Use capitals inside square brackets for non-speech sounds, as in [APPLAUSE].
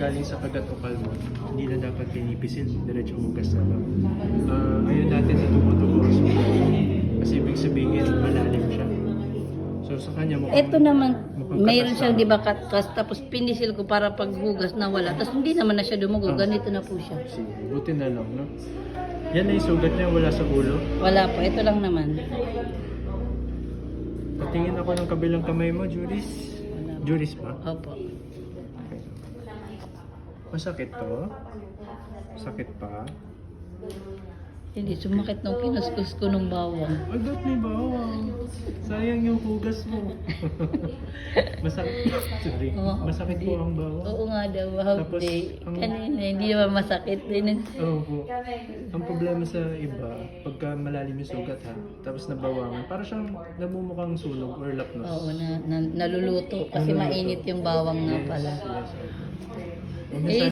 galing sa kagat o kalmot, hindi na dapat pinipisil, diretso hugas na lang. Ah, ayun natin na tumutubo sugat. Kasi ibig sabihin, malalim siya. So sa kanya mukhang... Ito naman, mayroon siyang di ba katkas, tapos pinisil ko para paghugas na wala. Tapos hindi naman na siya dumugo, Ah. ganito na po siya. Sige, buti na lang, no? Yan na yung sugat niya, wala sa ulo. Wala po, ito lang naman. Patingin ako ng kabilang kamay mo, Juris. Juris pa? Opo. Masakit to? Sakit pa? Hindi, sumakit nung kinuskus ko nung bawang. Ay, ba't may bawang? Sayang yung hugas mo. [LAUGHS] Masakit. Sorry. Oo, Masakit po ang bawang. Oo nga daw, half Tapos, day. ang- Kanina, hindi naman masakit din. Oo po. Ang problema sa iba, pagka malalim yung sugat ha, tapos nabawangan, para siyang namumukhang sunog or lapnos. Oo, na, na, naluluto kasi mainit yung bawang nga pala. Yes, yes. Ele